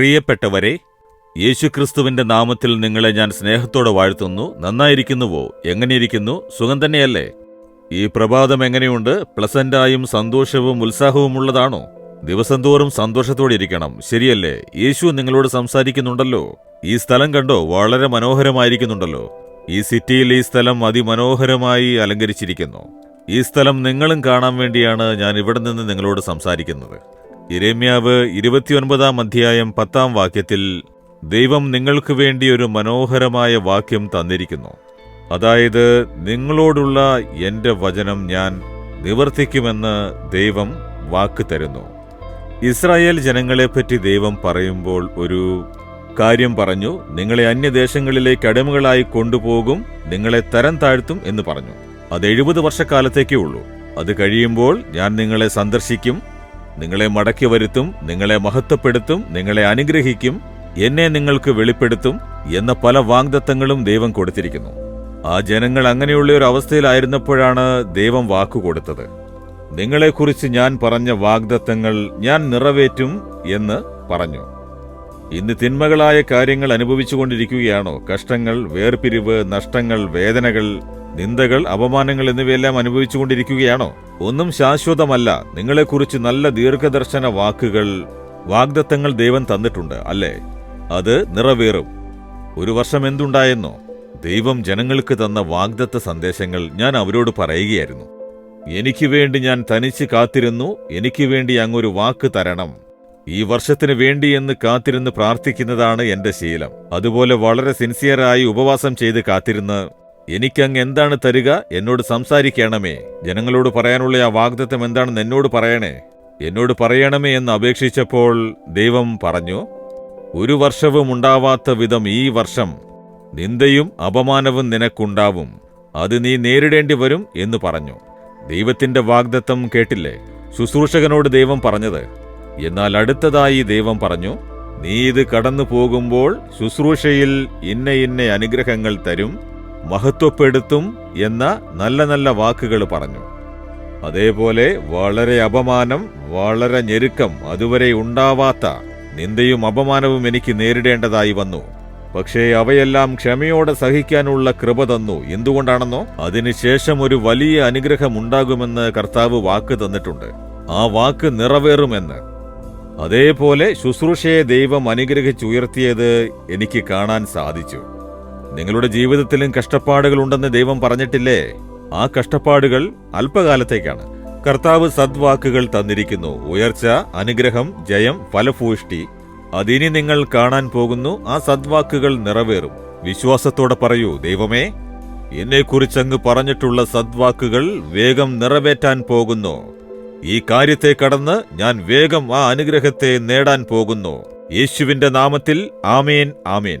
പ്രിയപ്പെട്ടവരെ യേശുക്രിസ്തുവിന്റെ നാമത്തിൽ നിങ്ങളെ ഞാൻ സ്നേഹത്തോടെ വാഴ്ത്തുന്നു. നന്നായിരിക്കുന്നുവോ? എങ്ങനെയിരിക്കുന്നു? സുഖം തന്നെയല്ലേ? ഈ പ്രഭാതം എങ്ങനെയുണ്ട്? പ്ലസന്റായും സന്തോഷവും ഉത്സാഹവുമുള്ളതാണോ ദിവസം തോറും സന്തോഷത്തോടെ ഇരിക്കണം. ശരിയല്ലേ? യേശു നിങ്ങളോട് സംസാരിക്കുന്നുണ്ടല്ലോ. ഈ സ്ഥലം കണ്ടോ? വളരെ മനോഹരമായിരിക്കുന്നുണ്ടല്ലോ. ഈ സിറ്റിയിൽ ഈ സ്ഥലം അതിമനോഹരമായി അലങ്കരിച്ചിരിക്കുന്നു. ഈ സ്ഥലം നിങ്ങളും കാണാൻ വേണ്ടിയാണ് ഞാൻ ഇവിടെ നിന്ന് നിങ്ങളോട് സംസാരിക്കുന്നത്. ഇരമ്യാവ് ഇരുപത്തിയൊൻപതാം അധ്യായം പത്താം വാക്യത്തിൽ ദൈവം നിങ്ങൾക്ക് വേണ്ടി ഒരു മനോഹരമായ വാക്യം തന്നിരിക്കുന്നു. അതായത് നിങ്ങളോടുള്ള എന്റെ വചനം ഞാൻ നിവർത്തിക്കുമെന്ന് ദൈവം വാക്ക് തരുന്നു. ഇസ്രായേൽ ജനങ്ങളെപ്പറ്റി ദൈവം പറയുമ്പോൾ ഒരു കാര്യം പറഞ്ഞു. നിങ്ങളെ അന്യദേശങ്ങളിലേക്ക് അടിമകളായി കൊണ്ടുപോകും നിങ്ങളെ തരം താഴ്ത്തും എന്ന് പറഞ്ഞു. അത് എഴുപത് വർഷക്കാലത്തേക്കേ ഉള്ളൂ. അത് കഴിയുമ്പോൾ ഞാൻ നിങ്ങളെ സന്ദർശിക്കും നിങ്ങളെ മടക്കി വരുത്തും നിങ്ങളെ മഹത്വപ്പെടുത്തും നിങ്ങളെ അനുഗ്രഹിക്കും എന്നെ നിങ്ങൾക്ക് വെളിപ്പെടുത്തും എന്ന പല വാഗ്ദത്തങ്ങളും ദൈവം കൊടുത്തിരിക്കുന്നു. ആ ജനങ്ങൾ അങ്ങനെയുള്ള ഒരു അവസ്ഥയിലായിരുന്നപ്പോഴാണ് ദൈവം വാക്കുകൊടുത്തത് നിങ്ങളെക്കുറിച്ച് ഞാൻ പറഞ്ഞ വാഗ്ദത്തങ്ങൾ ഞാൻ നിറവേറ്റും എന്ന് പറഞ്ഞു. ഇന്ന് തിന്മകളായ കാര്യങ്ങൾ അനുഭവിച്ചുകൊണ്ടിരിക്കുകയാണോ? കഷ്ടങ്ങൾ വേർപിരിവ് നഷ്ടങ്ങൾ വേദനകൾ നിന്ദകൾ അപമാനങ്ങൾ എന്നിവയെല്ലാം അനുഭവിച്ചുകൊണ്ടിരിക്കുകയാണോ? ഒന്നും ശാശ്വതമല്ല. നിങ്ങളെക്കുറിച്ച് നല്ല ദീർഘദർശന വാക്കുകൾ വാഗ്ദത്തങ്ങൾ ദൈവം തന്നിട്ടുണ്ട് അല്ലേ? അത് നിറവേറും. ഒരു വർഷം എന്തുണ്ടായെന്നോ? ദൈവം ജനങ്ങൾക്ക് തന്ന വാഗ്ദത്ത സന്ദേശങ്ങൾ ഞാൻ അവരോട് പറയുകയായിരുന്നു. എനിക്ക് വേണ്ടി ഞാൻ തനിച്ച് കാത്തിരുന്നു എനിക്ക് വേണ്ടി അങ്ങൊരു വാക്ക് തരണം. ഈ വർഷത്തിന് വേണ്ടി എന്ന് കാത്തിരുന്ന് പ്രാർത്ഥിക്കുന്നതാണ് എന്റെ ശീലം. അതുപോലെ വളരെ സിൻസിയറായി ഉപവാസം ചെയ്ത് കാത്തിരുന്ന് എനിക്കങ്ങ് എന്താണ് തരിക? എന്നോട് സംസാരിക്കണമേ. ജനങ്ങളോട് പറയാനുള്ള ആ വാഗ്ദത്തം എന്താണെന്ന് എന്നോട് പറയണേ. എന്നോട് പറയണമേ എന്ന് അപേക്ഷിച്ചപ്പോൾ ദൈവം പറഞ്ഞു ഒരു വർഷവും ഉണ്ടാവാത്ത വിധം ഈ വർഷം നിന്ദയും അപമാനവും നിനക്കുണ്ടാവും. അത് നീ നേരിടേണ്ടി വരും എന്ന് പറഞ്ഞു. ദൈവത്തിന്റെ വാഗ്ദത്തം കേട്ടില്ലേ? ശുശ്രൂഷകനോട് ദൈവം പറഞ്ഞത്. എന്നാൽ അടുത്തതായി ദൈവം പറഞ്ഞു നീ ഇത് കടന്നു പോകുമ്പോൾ ശുശ്രൂഷയിൽ ഇന്ന ഇന്ന അനുഗ്രഹങ്ങൾ തരും. മഹത്വപ്പെടുത്തും എന്ന നല്ല നല്ല വാക്കുകൾ പറഞ്ഞു. അതേപോലെ വളരെ അപമാനം വളരെ ഞെരുക്കം അതുവരെ ഉണ്ടാവാത്ത നിന്ദയും അപമാനവും എനിക്ക് നേരിടേണ്ടതായി വന്നു. പക്ഷേ അവയെല്ലാം ക്ഷമയോടെ സഹിക്കാനുള്ള കൃപ തന്നു. എന്തുകൊണ്ടാണെന്നോ? അതിനുശേഷം ഒരു വലിയ അനുഗ്രഹം ഉണ്ടാകുമെന്ന് കർത്താവ് വാക്ക് തന്നിട്ടുണ്ട്. ആ വാക്ക് നിറവേറുമെന്ന്. അതേപോലെ ശുശ്രൂഷയെ ദൈവം അനുഗ്രഹിച്ചുയർത്തിയത് എനിക്ക് കാണാൻ സാധിച്ചു. നിങ്ങളുടെ ജീവിതത്തിലും കഷ്ടപ്പാടുകൾ ഉണ്ടെന്ന് ദൈവം പറഞ്ഞിട്ടില്ലേ? ആ കഷ്ടപ്പാടുകൾ അല്പകാലത്തേക്കാണ്. കർത്താവ് സദ്വാക്കുകൾ തന്നിരിക്കുന്നു. ഉയർച്ച അനുഗ്രഹം ജയം ഫലഭൂഷ്ടി. അതിനി നിങ്ങൾ കാണാൻ പോകുന്നു ആ സദ്വാക്കുകൾ നിറവേറും. വിശ്വാസത്തോടെ പറയൂ ദൈവമേ എന്നെക്കുറിച്ചങ്ങ് പറഞ്ഞിട്ടുള്ള സദ്വാക്കുകൾ വേഗം നിറവേറ്റാൻ പോകുന്നു. ഈ കാര്യത്തെ കടന്ന് ഞാൻ വേഗം ആ അനുഗ്രഹത്തെ നേടാൻ പോകുന്നു. യേശുവിന്റെ നാമത്തിൽ ആമേൻ ആമേൻ.